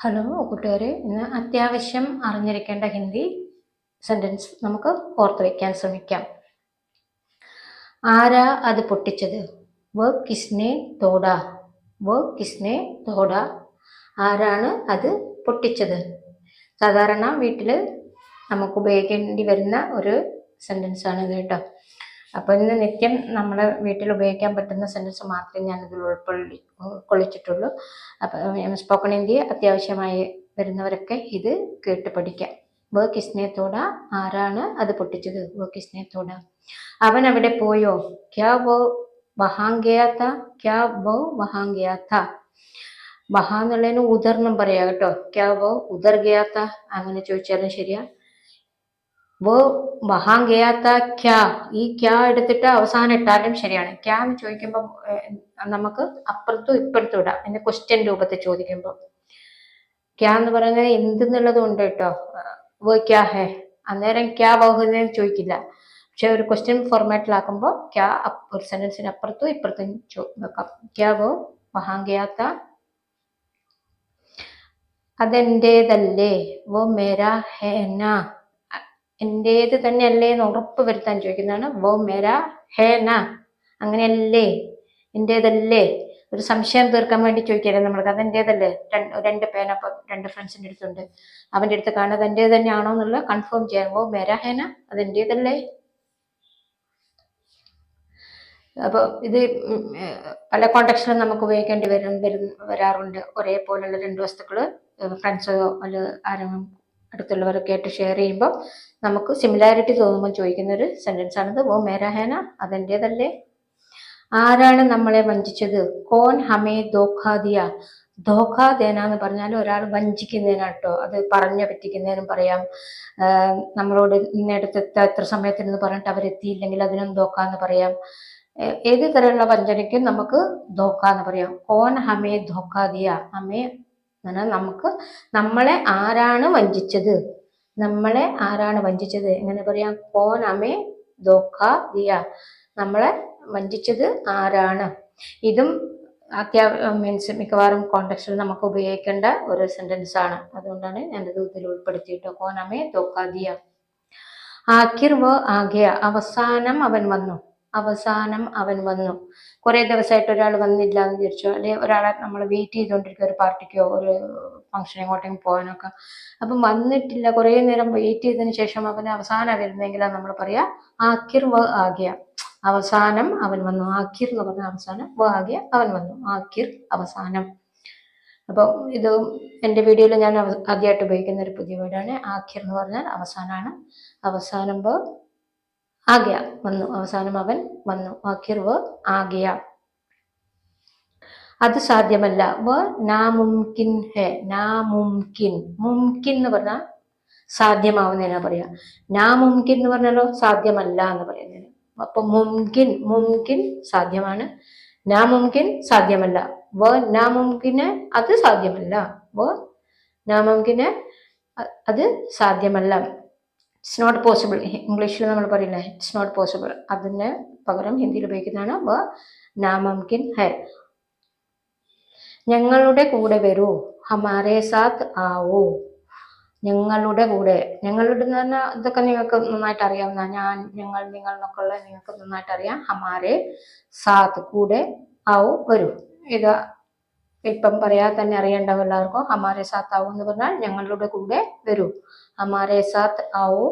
Hello കൂട്ടുകാരെ ഇന്ന് അത്യാവശ്യം അറിഞ്ഞിരിക്കേണ്ട ഹിന്ദി സെന്റൻസ് നമുക്ക് ഓർത്ത് വയ്ക്കാൻ ശ്രമിക്കാം. ആരാ അത് പൊട്ടിച്ചത്? വ കിസ്നെ തോട വ കിസ്നെ തോട. ആരാണ് അത് പൊട്ടിച്ചത്? സാധാരണ വീട്ടിൽ നമുക്ക് ഉപയോഗിക്കേണ്ടി വരുന്ന ഒരു സെന്റൻസാണ് ഇത് കേട്ടോ. അപ്പോൾ ഇന്ന് നിത്യം നമ്മൾ വീട്ടിൽ ഉപയോഗിക്കാൻ പറ്റുന്ന സെന്റൻസ് മാത്രമേ ഞാൻ ഇതിൽ ഉൾക്കൊള്ളി ഉൾക്കൊള്ളിച്ചിട്ടുള്ളൂ. അപ്പം സ്പോക്കൺ ഹിന്ദി അത്യാവശ്യമായി വരുന്നവരൊക്കെ ഇത് കേട്ട് പഠിക്കാം. വർക്ക് സ്നേഹത്തോട ആരാണ് അത് പൊട്ടിച്ചത്? വർക്ക് സ്നേഹത്തോട അവൻ അവിടെ പോയോ? ക്യാ വോ വഹാങ്കയാത്ത ക്യാ വോ വഹാങ്കയാത്ത വഹാന്നുള്ളതിന് ഉദർന്നും പറയാം കേട്ടോ. ക്യാ വോ ഉദർ ഗയാത്ത അങ്ങനെ ചോദിച്ചാലും ശരിയാ. വോ വഹാൻ ക്യാ ഈ ക്യാ എടുത്തിട്ട് അവസാനം ഇട്ടാലും ശരിയാണ്. ക്യാ എന്ന് ചോദിക്കുമ്പോൾ നമുക്ക് അപ്പുറത്തും ഇപ്പുറത്തും ഇടാം. എന്റെ ക്വസ്റ്റ്യൻ രൂപത്തിൽ ചോദിക്കുമ്പോൾ ക്യാ എന്ന് പറയുന്നത് എന്തെന്നുള്ളതും ഉണ്ട് കേട്ടോ. വോ ക്യാ ഹേ. അന്നേരം ക്യാ വഹുന്നതിന് ചോദിക്കില്ല. പക്ഷെ ഒരു ക്വസ്റ്റ്യൻ ഫോർമാറ്റിലാക്കുമ്പോൾ ക്യാ ഒരു സെന്റൻസിന് അപ്പുറത്തും ഇപ്പുറത്തും ക്യാ വോ വഹാൻ അതെന്റേതല്ലേ? വോ മേരാ ഹേന എന്റേത് തന്നെയല്ലേ എന്ന് ഉറപ്പ് വരുത്താൻ ചോദിക്കുന്നതാണ് വോ മേര ഹേ ന. അങ്ങനെയല്ലേ? എന്റേതല്ലേ? ഒരു സംശയം തീർക്കാൻ വേണ്ടി ചോദിക്കരുത് നമ്മൾക്ക് അതെന്റേതല്ലേ രണ്ട് പേന ഇപ്പം രണ്ട് ഫ്രണ്ട്സിന്റെ അടുത്തുണ്ട്. അവന്റെ അടുത്ത് കാണുന്നത് എന്റേത് തന്നെയാണോ എന്നുള്ള കൺഫേം ചെയ്യാൻ വോ മേരാ ഹേന അതെന്റേതല്ലേ അപ്പോൾ ഇത് പല കോണ്ടക്സ്റ്റിലും നമുക്ക് ഉപയോഗിക്കേണ്ടി വരും വരാറുണ്ട്. ഒരേപോലെയുള്ള രണ്ട് വസ്തുക്കൾ ഫ്രണ്ട്സോ അല്ല ആരെങ്കിലും അടുത്തുള്ളവരൊക്കെ ആയിട്ട് ഷെയർ ചെയ്യുമ്പോൾ നമുക്ക് സിമിലാരിറ്റി തോന്നുമ്പോൾ ചോദിക്കുന്ന ഒരു സെന്റൻസ് ആണിത്. ഓ മേരാഹേന അതെന്റേതല്ലേ? ആരാണ് നമ്മളെ വഞ്ചിച്ചത്? കോൻ ഹമേ ദോഖാദിയ ധോഖ ദേന എന്ന് പറഞ്ഞാൽ ഒരാൾ വഞ്ചിക്കുന്നതിനാണ് കേട്ടോ അത് പറഞ്ഞു പറ്റിക്കുന്നതിനും പറയാം. നമ്മളോട് ഇന്നടുത്ത് എത്ര സമയത്തിനെന്ന് പറഞ്ഞിട്ട് അവരെത്തിയില്ലെങ്കിൽ അതിനും ധോക്ക എന്ന് പറയാം. ഏത് തരമുള്ള വഞ്ചനയ്ക്കും നമുക്ക് ധോക്ക എന്ന് പറയാം. കോൻ ഹമേ ദിയ. ഹമേ എന്ന് നമുക്ക് നമ്മളെ ആരാണ് വഞ്ചിച്ചത്? നമ്മളെ ആരാണ് വഞ്ചിച്ചത്? എങ്ങനെ പറയാം? കോൻ അമേ നമ്മളെ വഞ്ചിച്ചത് ആരാണ്? ഇതും അത്യാ മീൻസ് മിക്കവാറും കോണ്ടക്സ്റ്റിൽ നമുക്ക് ഉപയോഗിക്കേണ്ട ഒരു സെന്റൻസ് ആണ്. അതുകൊണ്ടാണ് ഞാനത് ഇതിൽ ഉൾപ്പെടുത്തിയിട്ട് കോനമേ അമേ ധോക്ക ദിയ. ആക്കിർ വ ആകെ അവസാനം അവൻ വന്നു. അവസാനം അവൻ വന്നു. കുറേ ദിവസമായിട്ട് ഒരാൾ വന്നില്ല എന്ന് വിചാരിച്ചു. അല്ലെ ഒരാളെ നമ്മൾ വെയിറ്റ് ചെയ്തുകൊണ്ടിരിക്കുക ഒരു പാർട്ടിക്കോ ഒരു ഫംഗ്ഷൻ എങ്ങോട്ടെങ്കിലും പോകാനൊക്കെ. അപ്പം വന്നിട്ടില്ല. കുറേ നേരം വെയിറ്റ് ചെയ്തതിന് ശേഷം അവൻ അവസാനം വരുന്നെങ്കിലാണ് നമ്മൾ പറയാ ആക്കിർ വ ആകിയ. അവസാനം അവൻ വന്നു. ആക്കിർ എന്ന് പറഞ്ഞ അവസാനം വ ആകിയ അവൻ വന്നു. ആക്കിർ അവസാനം. അപ്പോൾ ഇത് എന്റെ വീഡിയോയിൽ ഞാൻ ആദ്യമായിട്ട് ഉപയോഗിക്കുന്ന ഒരു പുതിയ വീടാണ് ആഖിർ എന്ന് പറഞ്ഞാൽ അവസാനമാണ്. അവസാനം വ ആകയ വന്നു. അവസാനം അവൻ വന്നു. വാക്യർ വ ആഗ്യ. അത് സാധ്യമല്ല. വ നാ മുംകിൻ ഹെ നാ മുംകിൻ മുംകിൻ എന്ന് പറഞ്ഞാൽ സാധ്യമാവുന്നതിനാ പറയാ. നാ മുംകിൻ എന്ന് പറഞ്ഞാലോ സാധ്യമല്ല എന്ന് പറയുന്നതിന് അപ്പൊ മുംകിൻ മുംകിൻ സാധ്യമാണ്. നാ മുംകിൻ സാധ്യമല്ല. വ നാ മുംകിന് അത് സാധ്യമല്ല. വ നാ മുംകിന് അത് സാധ്യമല്ല. ഇറ്റ്സ് നോട്ട് പോസിബിൾ ഇംഗ്ലീഷിൽ നമ്മൾ പറയില്ല ഇറ്റ്സ് നോട്ട് പോസിബിൾ അതിന് പകരം ഹിന്ദിയിൽ ഉപയോഗിക്കുന്നതാണ് വ നാമംകിൻ ഹെ. ഞങ്ങളുടെ കൂടെ വരൂ ഹമാരെ സാത്ത് ആവോ. ഞങ്ങളുടെ കൂടെ ഞങ്ങളുടെ എന്ന് പറഞ്ഞാൽ ഇതൊക്കെ നിങ്ങൾക്ക് നന്നായിട്ട് അറിയാവുന്ന ഞാൻ ഞങ്ങൾ നിങ്ങൾ എന്നൊക്കെ ഉള്ള നിങ്ങൾക്ക് നന്നായിട്ട് അറിയാം. ഹമാരെ സാത്ത് കൂടെ ആവോ വരൂ. ഇത് ഇപ്പം പറയാതെ തന്നെ അറിയണ്ടാവും എല്ലാവർക്കും ഹമാരെ സാത്ത് ആവും എന്ന് പറഞ്ഞാൽ ഞങ്ങളുടെ കൂടെ വരൂ. ഹമാരെ സാത്ത് ആവോ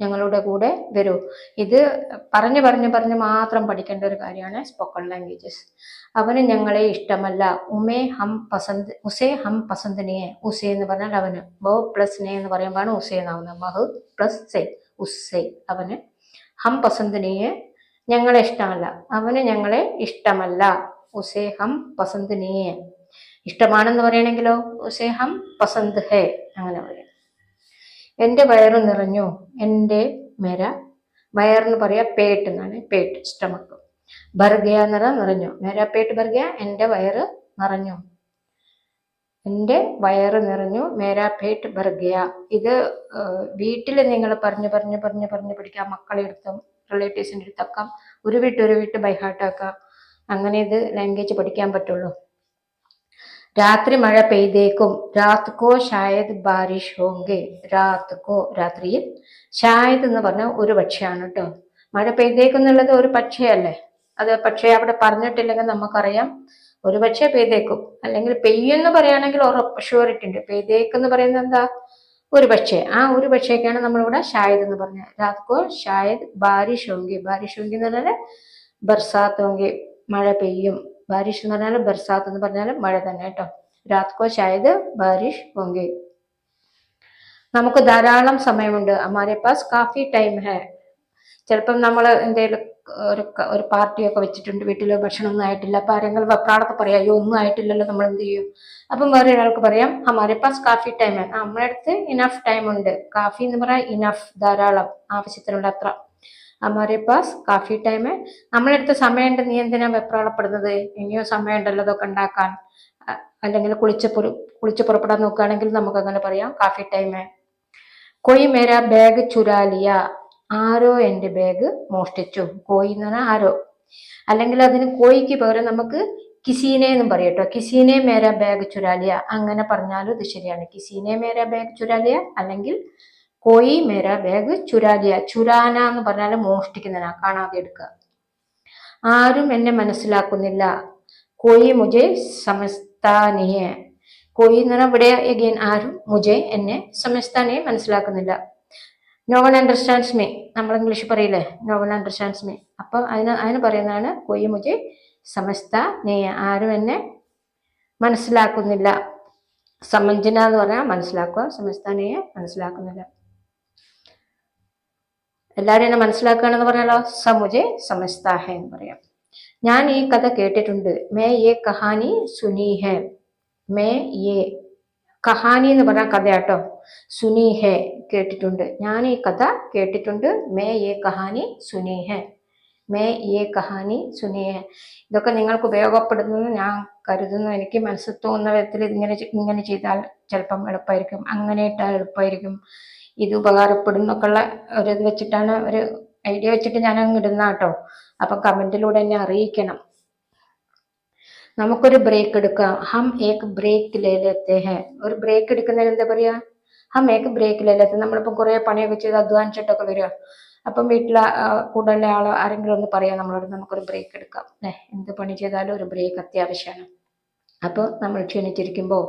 ഞങ്ങളുടെ കൂടെ വരൂ. ഇത് പറഞ്ഞു പറഞ്ഞു പറഞ്ഞു മാത്രം പഠിക്കേണ്ട ഒരു കാര്യമാണ് സ്പോക്കൺ ലാംഗ്വേജസ് അവന് ഞങ്ങളെ ഇഷ്ടമല്ല. ഉമേ ഹം പസന്ത് ഉസേ ഹം പസന്തിനിയെ ഉസേ എന്ന് പറഞ്ഞാൽ അവന്. ബോ പ്ലസ് നെ എന്ന് പറയുമ്പോഴാണ് ഉസേ എന്നാവുന്നത്. മഹ് പ്ലസ് സേ ഉസേ അവന്. ഹം പസന്തിനിയെ ഞങ്ങളെ ഇഷ്ടമല്ല. അവന് ഞങ്ങളെ ഇഷ്ടമല്ല. ഉസേ ഹം പസന്തിനിയെ. ഇഷ്ടമാണെന്ന് പറയണെങ്കിലോ? ഉസേ പസന്ത് ഹേ അങ്ങനെ പറയാം. എന്റെ വയറ് നിറഞ്ഞു എന്റെ മെര വയറെന്ന് പറയാ പേട്ട് എന്നാണ് പേട്ട് സ്റ്റമക്ക്. ബർഗയ നിറ നിറഞ്ഞു. മെര പേട്ട് ബർഗയ എന്റെ വയറ് നിറഞ്ഞു. എന്റെ വയറ് നിറഞ്ഞു മേരാ പേട്ട് ബർഗയ. ഇത് വീട്ടിൽ നിങ്ങൾ പറഞ്ഞു പറഞ്ഞു പറഞ്ഞു പറഞ്ഞു പഠിക്കാം മക്കളെ അടുത്തും റിലേറ്റീവ്സിന്റെ അടുത്തൊക്കെ ഒരു വീട്ട് ഒരു വീട്ട് ബൈഹാർട്ടാക്കാം അങ്ങനെ ഇത് ലാംഗ്വേജ് പഠിക്കാൻ പറ്റുള്ളൂ. രാത്രി മഴ പെയ്തേക്കും. രാത് കോ ഷായത് ബാരിഷ് ഹോങ്കെ. രാത് കോ രാത്രിയിൽ ഷായത് എന്ന് പറഞ്ഞ ഒരു പക്ഷിയാണ് കേട്ടോ മഴ പെയ്തേക്കും എന്നുള്ളത് ഒരു പക്ഷിയല്ലേ? അത് പക്ഷേ അവിടെ പറഞ്ഞിട്ടില്ലെങ്കിൽ നമുക്കറിയാം. ഒരു പക്ഷേ പെയ്തേക്കും. അല്ലെങ്കിൽ പെയ്യെന്ന് പറയുകയാണെങ്കിൽ ഉറപ്പ് ഷുവറിറ്റി ഉണ്ട്. പെയ്തേക്കും എന്ന് പറയുന്നത് എന്താ? ഒരു പക്ഷേ ആ ഒരു പക്ഷേക്കാണ് നമ്മളിവിടെ ഷായത് എന്ന് പറഞ്ഞത്. രാത് കോ ഷായത് ബാരിഷ് ഹോങ്കി. ബാരിഷ് ഹോങ്കി എന്ന് പറഞ്ഞാൽ ബർസാത്ത് മഴ പെയ്യും. ബാരിഷ് എന്ന് പറഞ്ഞാൽ ബർസാത്ത് എന്ന് പറഞ്ഞാൽ മഴ തന്നെ കേട്ടോ. രാത് ശായത് ബാരിഷ് ഹോങ്കി നമുക്ക് ധാരാളം സമയമുണ്ട്. അമാരെ പാസ് കാഫി ടൈം ഹേ. ചിലപ്പം നമ്മൾ എന്തെങ്കിലും ഒരു ഒരു പാർട്ടിയൊക്കെ വെച്ചിട്ടുണ്ട്. വീട്ടിൽ ഭക്ഷണം ഒന്നും ആയിട്ടില്ല. അപ്പൊ ആരെങ്കിലും വെപ്രാളൊക്കെ പറയാം അയ്യോ ഒന്നും ആയിട്ടില്ലല്ലോ നമ്മൾ എന്ത് ചെയ്യും? അപ്പം വേറെ ഒരാൾക്ക് പറയാം ഹമാരെ പാസ് കാഫി ടൈം നമ്മുടെ അടുത്ത് ഇനഫ് ടൈം ഉണ്ട്. കാഫി എന്ന് പറയാം ഇനഫ് ധാരാളം. ആവശ്യത്തിനുള്ള അത്ര ഹമാരെ പാസ് കാഫി ടൈം നമ്മളെ അടുത്ത് സമയമുണ്ട് നീ എന്തിനാ വെപ്രാളപ്പെടുന്നത് ഇനിയോ സമയമുണ്ടല്ലോ അതൊക്കെ ഉണ്ടാക്കാൻ അല്ലെങ്കിൽ കുളിച്ച് കുളിച്ച് പുറപ്പെടാൻ നോക്കുകയാണെങ്കിൽ നമുക്ക് അങ്ങനെ പറയാം കാഫി ടൈം കൊയ് മേര ബാഗ് ചുരാലിയ ആരോ എന്റെ ബാഗ് മോഷ്ടിച്ചു കോയി എന്ന് പറഞ്ഞാൽ ആരോ അല്ലെങ്കിൽ അതിന് കോയിക്ക് പകരം നമുക്ക് കിസീനെ എന്നും പറയും കേട്ടോ കിസീനെ മേര ബാഗ് ചുരാലിയ അങ്ങനെ പറഞ്ഞാലും ഇത് ശരിയാണ് കിസീനെ മേര ബാഗ് ചുരാലിയ അല്ലെങ്കിൽ കോയി മേരാ ബാഗ് ചുരാലിയ. ചുരാന എന്ന് പറഞ്ഞാൽ മോഷ്ടിക്കുന്നതിനാ കാണാതെ എടുക്കുക. ആരും എന്നെ മനസ്സിലാക്കുന്നില്ല. കോയി മുജെ സമസ്താനിയെ കോയി എന്ന് പറഞ്ഞാൽ ഇവിടെ എഗെയിൻ ആരും മുജെ എന്നെ സമസ്താനിയെ മനസ്സിലാക്കുന്നില്ല. നോ വൺ അണ്ടർസ്റ്റാൻഡ്സ് മീ നമ്മൾ ഇംഗ്ലീഷ് പറയില്ലേ? നോ വൺ അണ്ടർസ്റ്റാൻഡ്സ് മീ അപ്പൊ അതിന് അതിന് പറയുന്നതാണ് കോയി മുജെ സമസ്ത നെയ്യ ആരും എന്നെ മനസ്സിലാക്കുന്നില്ല. സമഞ്ജന എന്ന് പറഞ്ഞാൽ മനസ്സിലാക്കുക. സമസ്ത നെയ്യ മനസ്സിലാക്കുന്നില്ല. എല്ലാവരും എന്നെ മനസ്സിലാക്കുകയാണെന്ന് പറഞ്ഞാലോ? സമുജെ സമസ്താഹ എന്ന് പറയാം. ഞാൻ ഈ കഥ കേട്ടിട്ടുണ്ട്. മേ യേ കഹാനി സുനി ഹെ മേ യേ കഹാനി എന്ന് പറഞ്ഞ കഥയാട്ടോ. സുനി ഹെ കേട്ടിട്ടുണ്ട്. ഞാൻ ഈ കഥ കേട്ടിട്ടുണ്ട്. മേ യേ കഹാനി സുനി ഹെ മേ യേ കഹാനി സുനി ഹെ ഇതൊക്കെ നിങ്ങൾക്ക് ഉപയോഗപ്പെടുന്നു ഞാൻ കരുതുന്നു. എനിക്ക് മനസ്സിൽ തോന്നുന്ന വിധത്തിൽ ഇങ്ങനെ ഇങ്ങനെ ചെയ്താൽ ചിലപ്പം എളുപ്പമായിരിക്കും അങ്ങനെ ഇട്ടാൽ എളുപ്പമായിരിക്കും ഇത് ഉപകാരപ്പെടും എന്നൊക്കെയുള്ള ഒരു ഇത് വെച്ചിട്ടാണ് ഒരു ഐഡിയ വെച്ചിട്ട് ഞാൻ അങ്ങ് ഇടുന്ന കേട്ടോ അപ്പം കമന്റിലൂടെ എന്നെ അറിയിക്കണം. നമുക്കൊരു ബ്രേക്ക് എടുക്കാം. ഹം ഏക്ക് ബ്രേക്ക് ലേ ലേത്തെ ഹെ. ഒരു ബ്രേക്ക് എടുക്കുന്നതിന് എന്താ പറയാ? ഹം ഏക്ക് ബ്രേക്ക് ലേ ലേത്തെ നമ്മളിപ്പം കുറെ പണിയൊക്കെ ചെയ്ത് അധ്വാനിച്ചിട്ടൊക്കെ വരിക. അപ്പം വീട്ടിലെ കൂടെ ആളോ ആരെങ്കിലും ഒന്ന് പറയാം നമ്മളോട് നമുക്കൊരു ബ്രേക്ക് എടുക്കാം. അല്ലേ എന്ത് പണി ചെയ്താലും ഒരു ബ്രേക്ക് അത്യാവശ്യമാണ് അപ്പോൾ നമ്മൾ ക്ഷീണിച്ചിരിക്കുമ്പോൾ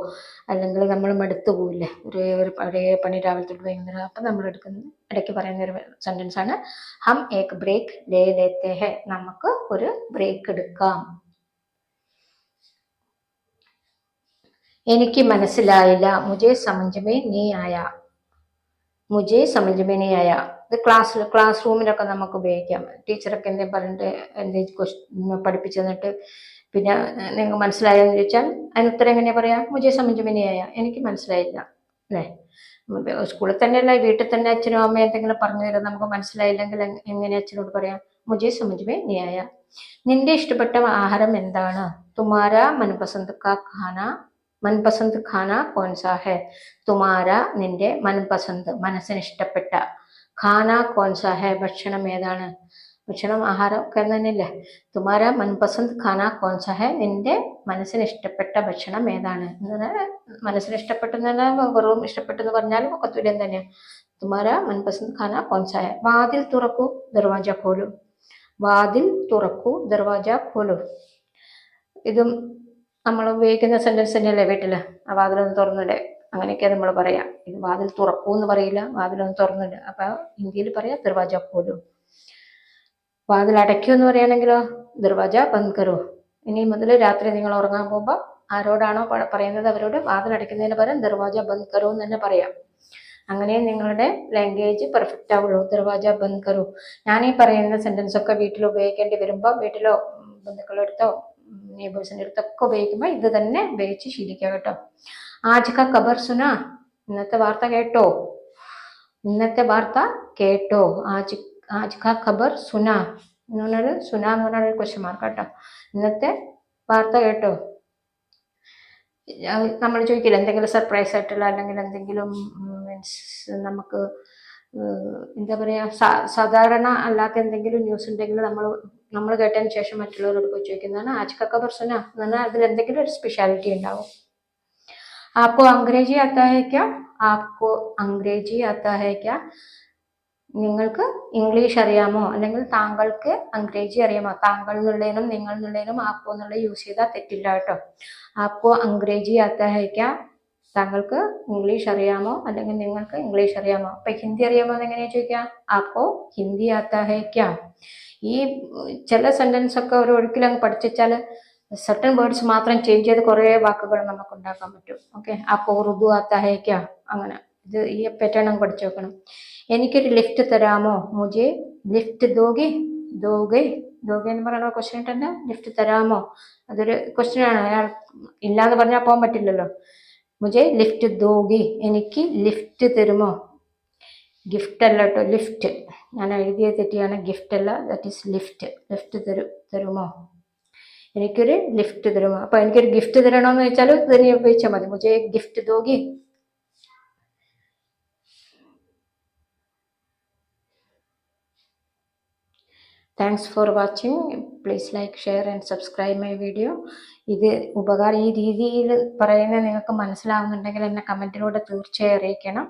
അല്ലെങ്കിൽ നമ്മൾ മടുത്തു പോവില്ലേ? ഒരു ഒരു ഒരേ പണി രാവിലെ തൊട്ട് വൈകുന്നേരം. അപ്പം നമ്മൾ എടുക്കുന്ന ഇടയ്ക്ക് പറയുന്ന ഒരു സെന്റൻസ് ആണ്. ഹം ഏക് ബ്രേക്ക് ലേ ലേത്തെ ഹെ. നമുക്ക് ഒരു ബ്രേക്ക് എടുക്കാം. എനിക്ക് മനസ്സിലായില്ല. മുജേ സമഞ്ജമേ നീ ആയ. മുജേ സമഞ്ജമേ നീ ആയ. ഇത് ക്ലാസ്സിൽ ക്ലാസ് റൂമിലൊക്കെ നമുക്ക് ഉപയോഗിക്കാം. ടീച്ചറൊക്കെ എന്തെങ്കിലും പറഞ്ഞിട്ട് എന്തെങ്കിലും ക്വസ്റ്റ്യൻ പഠിപ്പിച്ചു തന്നിട്ട് പിന്നെ നിങ്ങൾക്ക് മനസ്സിലായെന്ന് ചോദിച്ചാൽ അതിന് ഉത്തരം എങ്ങനെയാ പറയാ? മുജയ സമഞ്ജുമിനിയായ എനിക്ക് മനസ്സിലായില്ല. അല്ലേ? സ്കൂളിൽ തന്നെയല്ല വീട്ടിൽ തന്നെ അച്ഛനും അമ്മയും എന്തെങ്കിലും പറഞ്ഞു തരാം നമുക്ക് മനസ്സിലായില്ലെങ്കിൽ എങ്- എങ്ങനെ അച്ഛനോട് പറയാം? മുജേ സമഞ്ജമേ നീ ആയ നിന്റെ ഇഷ്ടപ്പെട്ട ആഹാരം എന്താണ്? തുമാര മൻപസന്ത് കാ ഖാന മൻപസന്ത് ഖാന കോൺസാ ഹെ തുമാര നിന്റെ മൻപസന്ത് മനസ്സിന് ഇഷ്ടപ്പെട്ട. ഖാന കോൺസാ ഹെ ഭക്ഷണം ഏതാണ്? ഭക്ഷണം ആഹാരം ഒക്കെ തന്നെയല്ലേ? തുമാര മൻപസന്ത് ഖാന കോൺസഹ ഹെ നിന്റെ മനസ്സിന് ഇഷ്ടപ്പെട്ട ഭക്ഷണം ഏതാണ്? മനസ്സിന് ഇഷ്ടപ്പെട്ടെന്ന് പറഞ്ഞാൽ വെറും ഇഷ്ടപ്പെട്ടെന്ന് പറഞ്ഞാലും ഒക്കെ തുല്യം തന്നെയാണ് തുമാര മൻപസന്ത് ഖാന കോൺസഹ. വാതിൽ തുറക്കൂ ദർവാജ കോലു വാതിൽ തുറക്കൂ ദർവാജ കോലു ഇതും നമ്മൾ ഉപയോഗിക്കുന്ന സെന്റൻസ് തന്നെയല്ലേ വീട്ടിൽ? ആ വാതിലൊന്ന് തുറന്നില്ലേ അങ്ങനെയൊക്കെ നമ്മൾ പറയാം. ഇത് വാതിൽ തുറക്കൂ എന്ന് പറയില്ല വാതിലൊന്ന് തുറന്നില്ല അപ്പൊ ഹിന്ദിയിൽ പറയാം ദർവാജ ഖോലു. വാതിൽ അടയ്ക്കൂ എന്ന് പറയുകയാണെങ്കിലോ? ദർവാജ ബന്ദ് കരോ. ഇനി മുതൽ രാത്രി നിങ്ങൾ ഉറങ്ങാൻ പോകുമ്പോൾ ആരോടാണോ പറയുന്നത് അവരോട് വാതിൽ അടയ്ക്കുന്നതിന് പകരം ദർവാജ ബന്ദ് കരോ എന്ന് തന്നെ പറയാം. അങ്ങനെ നിങ്ങളുടെ ലാംഗ്വേജ് പെർഫെക്റ്റ് ആവുള്ളൂ. ദർവാജ ബന്ദ് കരോ. ഞാൻ ഈ പറയുന്ന സെന്റൻസ് ഒക്കെ വീട്ടിൽ ഉപയോഗിക്കേണ്ടി വരുമ്പോൾ വീട്ടിലോ ബന്ധുക്കളെടുത്തോ നെയ്ബേഴ്സിന്റെ അടുത്തൊക്കെ ഉപയോഗിക്കുമ്പോൾ ഇത് തന്നെ ഉപയോഗിച്ച് ശീലിക്കുക കേട്ടോ. ആജക ഖബർ സുന. ഇന്നത്തെ വാർത്ത കേട്ടോ? ഇന്നത്തെ വാർത്ത കേട്ടോ? ആജ് ആജ് ക ഖബർ സുന എന്ന് പറഞ്ഞാൽ സുന എന്ന് പറഞ്ഞാൽ ഒരു ക്വസ്റ്റ്യൻ മാർക്ക് കേട്ടോ ഇന്നത്തെ വാർത്ത കേട്ടോ നമ്മൾ ചോദിക്കില്ല എന്തെങ്കിലും സർപ്രൈസ് ആയിട്ടുള്ള അല്ലെങ്കിൽ എന്തെങ്കിലും മീൻസ് നമുക്ക് ഏഹ്, എന്താ പറയാ സാ- സാധാരണ അല്ലാത്ത എന്തെങ്കിലും ന്യൂസ് ഉണ്ടെങ്കിൽ നമ്മൾ നമ്മൾ കേട്ടതിന് ശേഷം മറ്റുള്ളവരോട് പോയി ചോദിക്കുന്നതാണ് ആജ് ക ഖബർ സുന എന്ന് പറഞ്ഞാൽ അതിൽ എന്തെങ്കിലും ഒരു സ്പെഷ്യാലിറ്റി ഉണ്ടാവും आपको अंग्रेजी आता है क्या आपको अंग्रेजी आता है क्या നിങ്ങൾക്ക് ഇംഗ്ലീഷ് അറിയാമോ? അല്ലെങ്കിൽ താങ്കൾക്ക് അംഗ്രേജി അറിയാമോ? താങ്കൾ എന്നുള്ളതിനും നിങ്ങൾ എന്നുള്ളതിനും ആപ്പോ എന്നുള്ള യൂസ് ചെയ്താൽ തെറ്റില്ല കേട്ടോ. ആപ്പോ അംഗ്രേജി ക്യാ താങ്കൾക്ക് ഇംഗ്ലീഷ് അറിയാമോ? അല്ലെങ്കിൽ നിങ്ങൾക്ക് ഇംഗ്ലീഷ് അറിയാമോ? അപ്പൊ ഹിന്ദി അറിയാമോ എന്ന് എങ്ങനെയാ ചോദിക്കാം ആപ്പോ ഹിന്ദി ക്യാ ഈ ചില സെന്റൻസ് ഒക്കെ ഒരു ഒഴുക്കിൽ അങ്ങ് പഠിച്ചാൽ സർട്ടൺ വേർഡ്സ് മാത്രം ചേഞ്ച് ചെയ്ത് കുറേ വാക്കുകൾ നമുക്ക് ഉണ്ടാക്കാൻ പറ്റും. ഓക്കെ ആപ്പോ ഉറുദു ക്യാ അങ്ങനെ. ഇത് ഈ പാറ്റേൺ അങ്ങ് പഠിച്ചു വെക്കണം. എനിക്കൊരു ലിഫ്റ്റ് തരാമോ? മുജെ ലിഫ്റ്റ് ദോഗെ ദോഗെ ദോഗെ എന്ന് പറയുന്ന ക്വസ്റ്റ്യൻ തന്നെ ലിഫ്റ്റ് തരാമോ? അതൊരു ക്വസ്റ്റ്യനാണ് അയാൾ ഇല്ലാന്ന് പറഞ്ഞാൽ പോകാൻ പറ്റില്ലല്ലോ. മുജെ ലിഫ്റ്റ് ദോഗെ എനിക്ക് ലിഫ്റ്റ് തരുമോ? ഗിഫ്റ്റ് അല്ല കേട്ടോ ലിഫ്റ്റ് ഞാൻ എഴുതിയ തെറ്റിയാണ് ഗിഫ്റ്റ് അല്ല ദാറ്റ് ഈസ് ലിഫ്റ്റ് ലിഫ്റ്റ് തരു തരുമോ? എനിക്കൊരു ലിഫ്റ്റ് തരുമോ? അപ്പൊ എനിക്കൊരു ഗിഫ്റ്റ് തരണമെന്ന് വെച്ചാൽ ഉപയോഗിച്ചാൽ മതി. മുജെ gift ദോഗി thanks for watching please like share and subscribe my video ഇത് ഉപകാരം ഈ രീതിയിൽ പറയുന്നത് നിങ്ങൾക്ക് മനസ്സിലാവുന്നുണ്ടെങ്കിൽ എന്നെ കമന്റിലൂടെ തീർച്ചയായും അറിയിക്കണം.